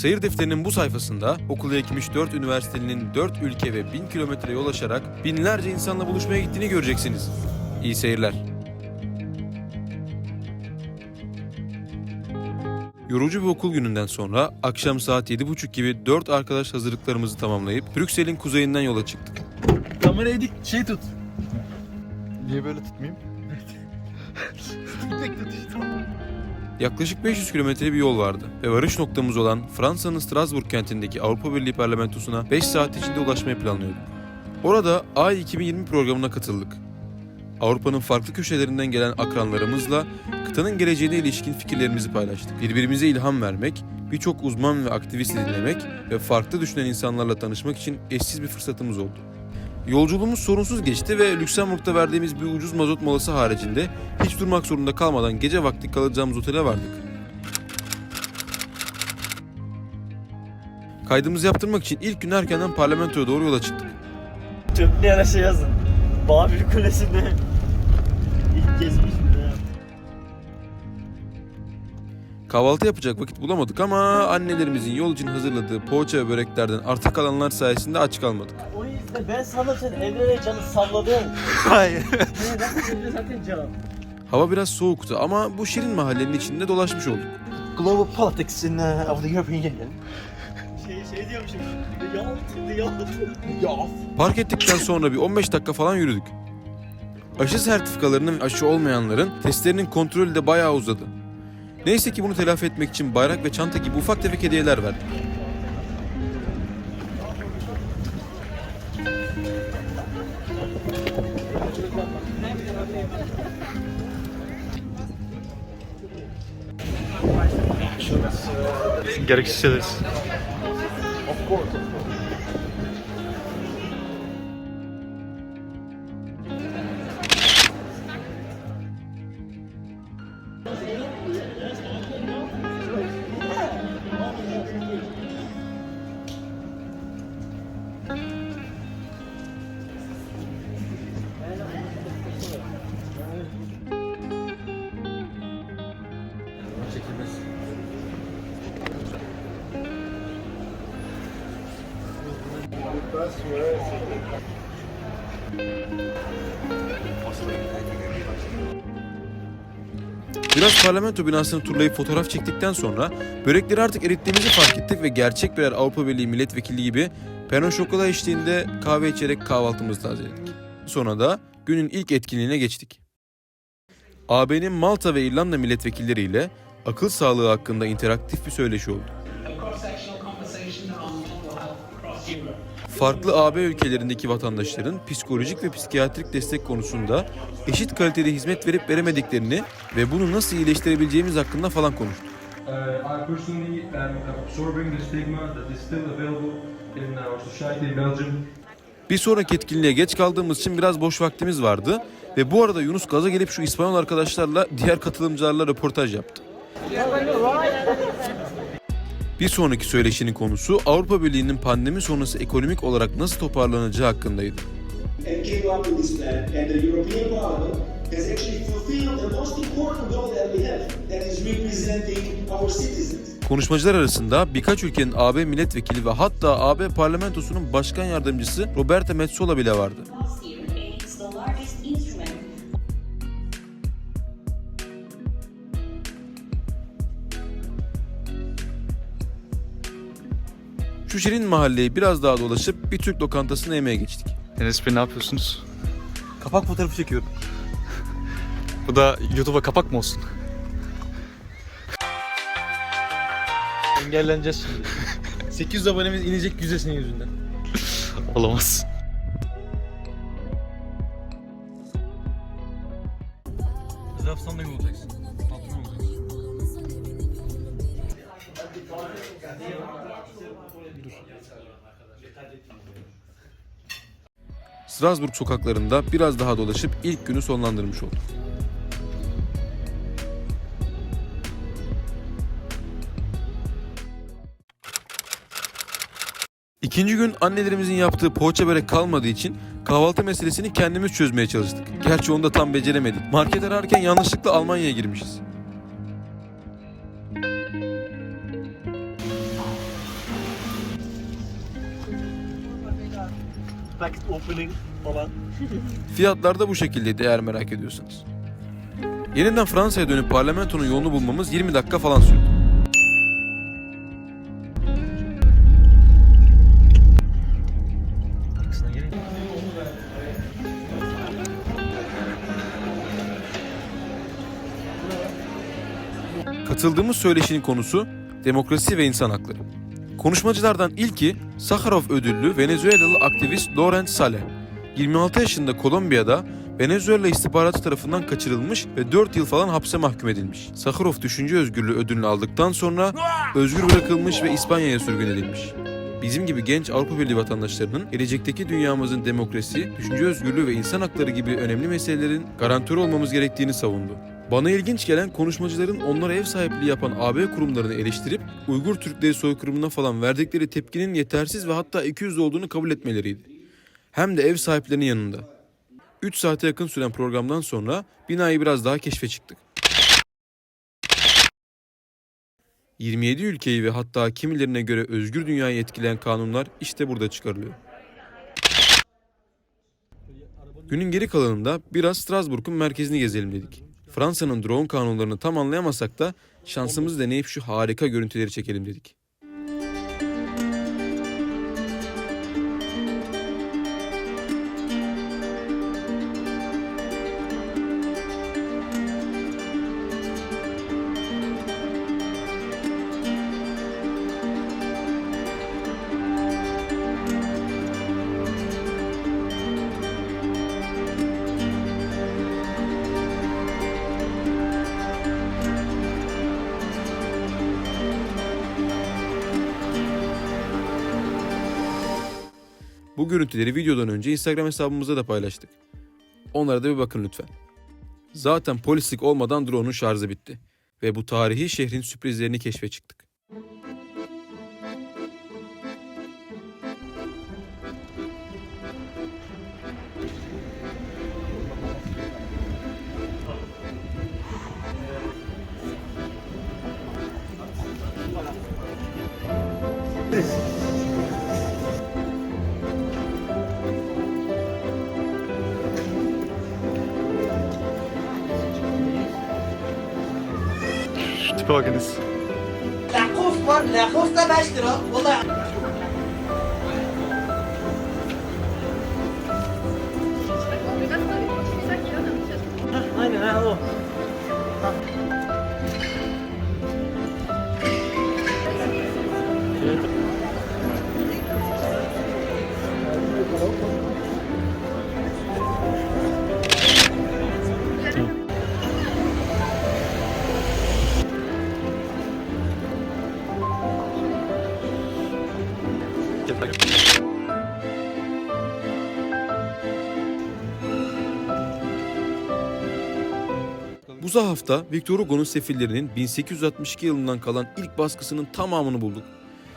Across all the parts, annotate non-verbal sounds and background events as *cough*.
Seyir defterinin bu sayfasında okula ekmiş 4 üniversitenin 4 ülke ve 1000 kilometre yol aşarak binlerce insanla buluşmaya gittiğini göreceksiniz. İyi seyirler. Yorucu bir okul gününden sonra akşam saat 7.30 gibi 4 arkadaş hazırlıklarımızı tamamlayıp Brüksel'in kuzeyinden yola çıktık. Kamerayı dik şey tut. Niye böyle tutmayayım? *laughs* Tek tut işte. Yaklaşık 500 kilometre bir yol vardı ve varış noktamız olan Fransa'nın Strasbourg kentindeki Avrupa Birliği Parlamentosu'na 5 saat içinde ulaşmayı planlıyorduk. Orada Ay 2020 programına katıldık. Avrupa'nın farklı köşelerinden gelen akranlarımızla kıtanın geleceğine ilişkin fikirlerimizi paylaştık. Birbirimize ilham vermek, birçok uzman ve aktivisti dinlemek ve farklı düşünen insanlarla tanışmak için eşsiz bir fırsatımız oldu. Yolculuğumuz sorunsuz geçti ve Lüksemburg'da verdiğimiz bir ucuz mazot molası haricinde hiç durmak zorunda kalmadan gece vakti kalacağımız otele vardık. Kaydımızı yaptırmak için ilk gün erkenden parlamentoya doğru yola çıktık. Türklere şey yazın. Babil Kulesi'nde ilk gezmiş de. Kahvaltı yapacak vakit bulamadık ama annelerimizin yol için hazırladığı poğaça ve böreklerden arta kalanlar sayesinde aç kalmadık. Ben sana sen Emre'ye canı salladım. Hayır. Emre zaten can. Hava biraz soğuktu ama bu şirin mahallenin içinde dolaşmış olduk. Global politics in uh, of the European Union. Şey şey diyormuşum. Yalt, yalt. Park ettikten sonra bir 15 dakika falan yürüdük. Aşı sertifikalarının aşı olmayanların testlerinin kontrolü de bayağı uzadı. Neyse ki bunu telafi etmek için bayrak ve çanta gibi ufak tefek hediyeler verdik. Gereksiz şeyleriz. Biraz parlamento binasını turlayıp fotoğraf çektikten sonra börekleri artık erittiğimizi fark ettik ve gerçek birer Avrupa Birliği milletvekili gibi Pernod Şokola eşliğinde kahve içerek kahvaltımızı tazeledik. Sonra da günün ilk etkinliğine geçtik. AB'nin Malta ve İrlanda milletvekilleriyle akıl sağlığı hakkında interaktif bir söyleşi oldu. Farklı AB ülkelerindeki vatandaşların psikolojik ve psikiyatrik destek konusunda eşit kalitede hizmet verip veremediklerini ve bunu nasıl iyileştirebileceğimiz hakkında falan konuştuk. Uh, I personally am absorbing the stigma that is still available in our society in Belgium. Bir sonraki etkinliğe geç kaldığımız için biraz boş vaktimiz vardı ve bu arada Yunus gaza gelip şu İspanyol arkadaşlarla diğer katılımcılarla röportaj yaptı. Bir sonraki söyleşinin konusu Avrupa Birliği'nin pandemi sonrası ekonomik olarak nasıl toparlanacağı hakkındaydı. Konuşmacılar arasında birkaç ülkenin AB milletvekili ve hatta AB parlamentosunun başkan yardımcısı Roberta Metsola bile vardı. Şu şirin mahalleyi biraz daha dolaşıp bir Türk lokantasına yemeğe geçtik. Enes Bey ne yapıyorsunuz? Kapak fotoğrafı çekiyorum. *laughs* Bu da YouTube'a kapak mı olsun? Engelleneceğiz şimdi. *laughs* 800 abonemiz inecek yüzesinin yüzünden. Olamaz. Zarafsan da olacaksın. Patron olacaksın. Strasbourg sokaklarında biraz daha dolaşıp ilk günü sonlandırmış olduk. İkinci gün annelerimizin yaptığı poğaça börek kalmadığı için kahvaltı meselesini kendimiz çözmeye çalıştık. Gerçi onu da tam beceremedik. Market ararken yanlışlıkla Almanya'ya girmişiz. Packet opening falan. *laughs* Fiyatlar da bu şekildeydi eğer merak ediyorsanız. Yeniden Fransa'ya dönüp parlamentonun yolunu bulmamız 20 dakika falan sürdü. Katıldığımız söyleşinin konusu demokrasi ve insan hakları. Konuşmacılardan ilki Sakharov ödüllü Venezuelalı aktivist Laurent Saleh. 26 yaşında Kolombiya'da Venezuela istihbaratı tarafından kaçırılmış ve 4 yıl falan hapse mahkum edilmiş. Sakharov düşünce özgürlüğü ödülünü aldıktan sonra özgür bırakılmış ve İspanya'ya sürgün edilmiş. Bizim gibi genç Avrupa Birliği vatandaşlarının gelecekteki dünyamızın demokrasi, düşünce özgürlüğü ve insan hakları gibi önemli meselelerin garantörü olmamız gerektiğini savundu. Bana ilginç gelen konuşmacıların onlara ev sahipliği yapan AB kurumlarını eleştirip Uygur Türkleri soykırımına falan verdikleri tepkinin yetersiz ve hatta ikiyüzlü olduğunu kabul etmeleriydi. Hem de ev sahiplerinin yanında. 3 saate yakın süren programdan sonra binayı biraz daha keşfe çıktık. 27 ülkeyi ve hatta kimilerine göre özgür dünyayı etkileyen kanunlar işte burada çıkarılıyor. Günün geri kalanında biraz Strasbourg'un merkezini gezelim dedik. Fransa'nın drone kanunlarını tam anlayamasak da şansımızı deneyip şu harika görüntüleri çekelim dedik. Bu görüntüleri videodan önce Instagram hesabımızda da paylaştık. Onlara da bir bakın lütfen. Zaten polislik olmadan drone'un şarjı bitti. Ve bu tarihi şehrin sürprizlerini keşfe çıktık. Bakınız. Lacoste var, Lacoste da 5 lira. Valla Aynen ha o. Gel bak. Bu hafta Victor Hugo'nun Sefillerinin 1862 yılından kalan ilk baskısının tamamını bulduk.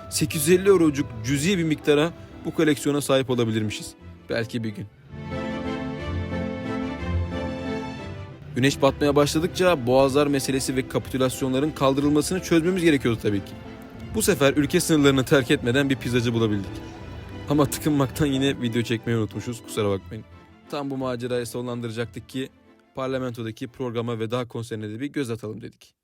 850 eurocuk cüzi bir miktara bu koleksiyona sahip olabilirmişiz. Belki bir gün. Güneş batmaya başladıkça boğazlar meselesi ve kapitülasyonların kaldırılmasını çözmemiz gerekiyordu tabii ki. Bu sefer ülke sınırlarını terk etmeden bir pizzacı bulabildik. Ama tıkınmaktan yine video çekmeyi unutmuşuz kusura bakmayın. Tam bu macerayı sonlandıracaktık ki parlamentodaki programa veda konserine de bir göz atalım dedik.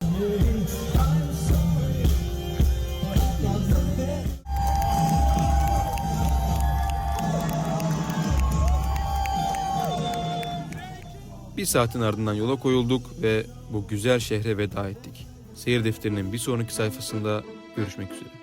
Bir saatin ardından yola koyulduk ve bu güzel şehre veda ettik. Seyir defterinin bir sonraki sayfasında görüşmek üzere.